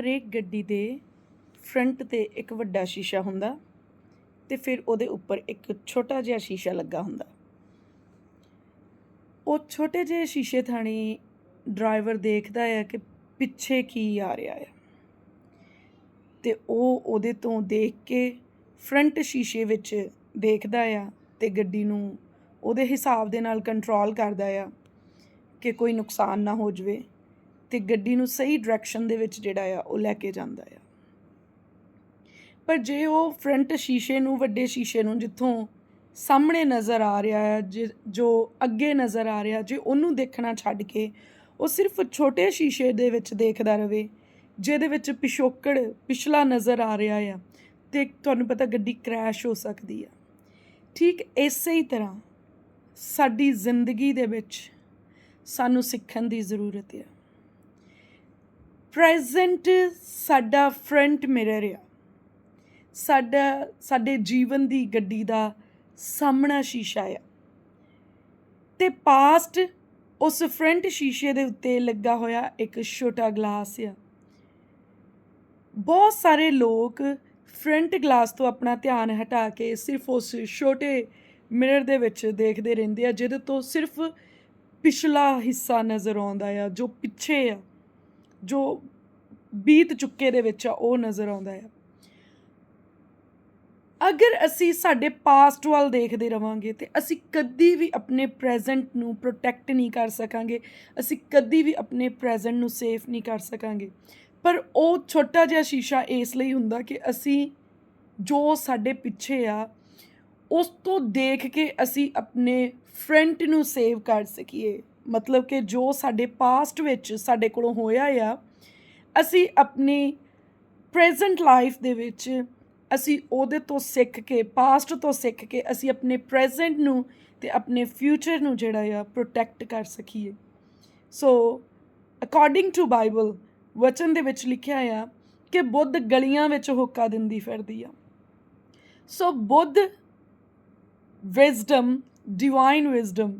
ਹਰੇਕ ਗੱਡੀ ਦੇ ਫਰੰਟ ਤੇ ਇੱਕ ਵੱਡਾ ਸ਼ੀਸ਼ਾ ਹੁੰਦਾ ਤੇ ਫਿਰ ਉਹਦੇ ਉੱਪਰ ਇੱਕ ਛੋਟਾ ਜਿਹਾ ਸ਼ੀਸ਼ਾ ਲੱਗਾ ਹੁੰਦਾ। ਉਹ ਛੋਟੇ ਜਿਹੇ ਸ਼ੀਸ਼ੇ ਥਾਣੀ ਡਰਾਈਵਰ ਦੇਖਦਾ ਹੈ ਕਿ ਪਿੱਛੇ ਕੀ ਆ ਰਿਹਾ ਹੈ ਤੇ ਉਹ ਉਹਦੇ ਤੋਂ ਦੇਖ ਕੇ ਫਰੰਟ ਸ਼ੀਸ਼ੇ ਵਿੱਚ ਦੇਖਦਾ ਆ ਤੇ ਗੱਡੀ ਨੂੰ ਉਹਦੇ ਹਿਸਾਬ ਦੇ ਨਾਲ ਕੰਟਰੋਲ ਕਰਦਾ ਆ ਕਿ ਕੋਈ ਨੁਕਸਾਨ ਨਾ ਹੋ ਜਵੇ। ਤੇ ਗੱਡੀ ਨੂੰ ਸਹੀ ਡਾਇਰੈਕਸ਼ਨ ਦੇ ਵਿੱਚ ਜਿਹੜਾ ਆ, ਉਹ ਲੈ ਕੇ ਜਾਂਦਾ ਆ। ਪਰ ਜੇ ਉਹ ਫਰੰਟ ਸ਼ੀਸ਼ੇ ਨੂੰ, ਵੱਡੇ ਸ਼ੀਸ਼ੇ ਨੂੰ ਜਿੱਥੋਂ ਸਾਹਮਣੇ ਨਜ਼ਰ ਆ ਰਿਹਾ ਹੈ ਜਿ- ਜੋ ਅੱਗੇ ਨਜ਼ਰ ਆ ਰਿਹਾ, ਜੇ ਉਹਨੂੰ ਦੇਖਣਾ ਛੱਡ ਕੇ, ਉਹ ਸਿਰਫ ਛੋਟੇ ਸ਼ੀਸ਼ੇ ਦੇ ਵਿੱਚ ਦੇਖਦਾ ਰਵੇ, ਜਿਹਦੇ ਵਿੱਚ ਪਿਛੋਕੜ, ਪਿਛਲਾ ਨਜ਼ਰ ਆ ਰਿਹਾ ਆ, ਤੇ ਤੁਹਾਨੂੰ ਪਤਾ ਗੱਡੀ ਕ੍ਰੈਸ਼ ਹੋ ਸਕਦੀ ਆ। ਠੀਕ ਇਸੇ ਹੀ ਤਰ੍ਹਾਂ ਸਾਡੀ ਜ਼ਿੰਦਗੀ ਦੇ ਵਿੱਚ ਸਾਨੂੰ ਸਿੱਖਣ ਦੀ ਜ਼ਰੂਰਤ ਹੈ ਪ੍ਰੈਜ਼ੈਂਟ ਸਾਡਾ ਫਰੰਟ ਮਿਰਰ ਆ। ਸਾਡਾ, ਸਾਡੇ ਜੀਵਨ ਦੀ ਗੱਡੀ ਦਾ ਸਾਹਮਣਾ ਸ਼ੀਸ਼ਾ ਆ। ਤੇ ਪਾਸਟ ਉਸ ਫਰੰਟ ਸ਼ੀਸ਼ੇ ਦੇ ਉੱਤੇ ਲੱਗਾ ਹੋਇਆ ਇੱਕ ਛੋਟਾ ਗਲਾਸ ਆ। ਬਹੁਤ ਸਾਰੇ ਲੋਕ ਫਰੰਟ ਗਲਾਸ ਤੋਂ ਆਪਣਾ ਧਿਆਨ ਹਟਾ ਕੇ ਸਿਰਫ ਉਸ ਛੋਟੇ ਮਿਰਰ ਦੇ ਵਿੱਚ ਦੇਖਦੇ ਰਹਿੰਦੇ ਆ, ਜਿਹਦੇ ਤੋਂ ਸਿਰਫ ਪਿਛਲਾ ਹਿੱਸਾ ਨਜ਼ਰ ਆਉਂਦਾ ਆ, ਜੋ ਪਿੱਛੇ ਆ, ਜੋ ਬੀਤ ਚੁੱਕੇ ਦੇ ਵਿੱਚ ਆ ਉਹ ਨਜ਼ਰ ਆਉਂਦਾ ਆ ਅਗਰ ਅਸੀਂ ਸਾਡੇ ਪਾਸਟ ਵੱਲ ਦੇਖਦੇ ਰਵਾਂਗੇ ਤੇ ਅਸੀਂ ਕਦੀ ਵੀ ਆਪਣੇ ਪ੍ਰੈਜ਼ੈਂਟ ਨੂੰ ਪ੍ਰੋਟੈਕਟ ਨਹੀਂ ਕਰ ਸਕਾਂਗੇ, ਅਸੀਂ ਕਦੀ ਵੀ ਆਪਣੇ ਪ੍ਰੈਜ਼ੈਂਟ ਨੂੰ ਸੇਫ ਨਹੀਂ ਕਰ ਸਕਾਂਗੇ। ਪਰ ਉਹ ਛੋਟਾ ਜਿਹਾ ਸ਼ੀਸ਼ਾ ਇਸ ਲਈ ਹੁੰਦਾ ਕਿ ਅਸੀਂ ਜੋ ਸਾਡੇ ਪਿੱਛੇ ਆ, ਉਸ ਤੋਂ ਦੇਖ ਕੇ ਅਸੀਂ ਆਪਣੇ ਫਰੰਟ ਨੂੰ ਸੇਵ ਕਰ ਸਕੀਏ। ਮਤਲਬ ਕਿ ਜੋ ਸਾਡੇ ਪਾਸਟ ਵਿੱਚ ਸਾਡੇ ਕੋਲੋਂ ਹੋਇਆ ਆ ਅਸੀਂ ਆਪਣੀ ਪ੍ਰੈਜ਼ੈਂਟ ਲਾਈਫ ਦੇ ਵਿੱਚ ਅਸੀਂ ਉਹਦੇ ਤੋਂ ਸਿੱਖ ਕੇ ਪਾਸਟ ਤੋਂ ਸਿੱਖ ਕੇ ਅਸੀਂ ਆਪਣੇ ਪ੍ਰੈਜ਼ੈਂਟ ਨੂੰ ਤੇ ਆਪਣੇ ਫਿਊਚਰ ਨੂੰ ਜਿਹੜਾ ਆ ਪ੍ਰੋਟੈਕਟ ਕਰ ਸਕੀਏ। ਸੋ ਅਕੋਰਡਿੰਗ ਟੂ ਬਾਈਬਲ ਵਚਨ ਦੇ ਵਿੱਚ ਲਿਖਿਆ ਆ ਕਿ ਬੁੱਧ ਗਲੀਆਂ ਵਿੱਚ ਹੋਕਾ ਦਿੰਦੀ ਫਿਰਦੀ ਆ। So Buddh wisdom divine wisdom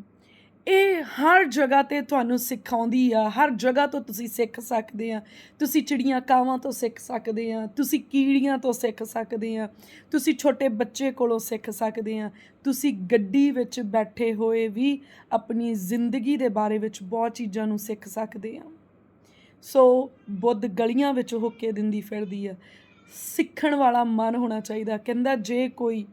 ਇਹ ਹਰ ਜਗ੍ਹਾ ਤੇ ਤੁਹਾਨੂੰ ਸਿਖਾਉਂਦੀ ਆ, ਹਰ ਜਗ੍ਹਾ ਤੋਂ ਤੁਸੀਂ ਸਿੱਖ ਸਕਦੇ ਆ। ਤੁਸੀਂ ਚਿੜੀਆਂ ਕਾਵਾਂ ਤੋਂ ਸਿੱਖ ਸਕਦੇ ਆ, ਤੁਸੀਂ ਕੀੜੀਆਂ ਤੋਂ ਸਿੱਖ ਸਕਦੇ ਆ, ਤੁਸੀਂ ਛੋਟੇ ਬੱਚੇ ਕੋਲੋਂ ਸਿੱਖ ਸਕਦੇ ਆ। ਤੁਸੀਂ ਗੱਡੀ ਵਿੱਚ ਬੈਠੇ ਹੋਏ ਵੀ ਆਪਣੀ ਜ਼ਿੰਦਗੀ ਦੇ ਬਾਰੇ ਵਿੱਚ ਬਹੁਤ ਚੀਜ਼ਾਂ ਨੂੰ ਸਿੱਖ ਸਕਦੇ ਆ। ਸੋ ਬੁੱਧ ਗਲੀਆਂ ਵਿੱਚ ਹੋਕੇ ਦਿੰਦੀ ਫਿਰਦੀ ਆ। ਸਿੱਖਣ ਵਾਲਾ ਮਨ ਹੋਣਾ ਚਾਹੀਦਾ। ਕਹਿੰਦਾ ਜੇ ਕੋਈ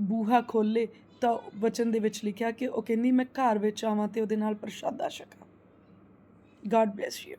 ਬੂਹਾ ਖੋਲੇ ਤਾਂ ਵਚਨ ਦੇ ਵਿੱਚ ਲਿਖਿਆ ਕਿ ਉਹ ਕਹਿੰਦੀ, ਮੈਂ ਘਰ ਵਿੱਚ ਆਵਾਂ ਤੇ ਉਹਦੇ ਨਾਲ ਪ੍ਰਸ਼ਾਦਾ ਛਕਾਂ। God bless you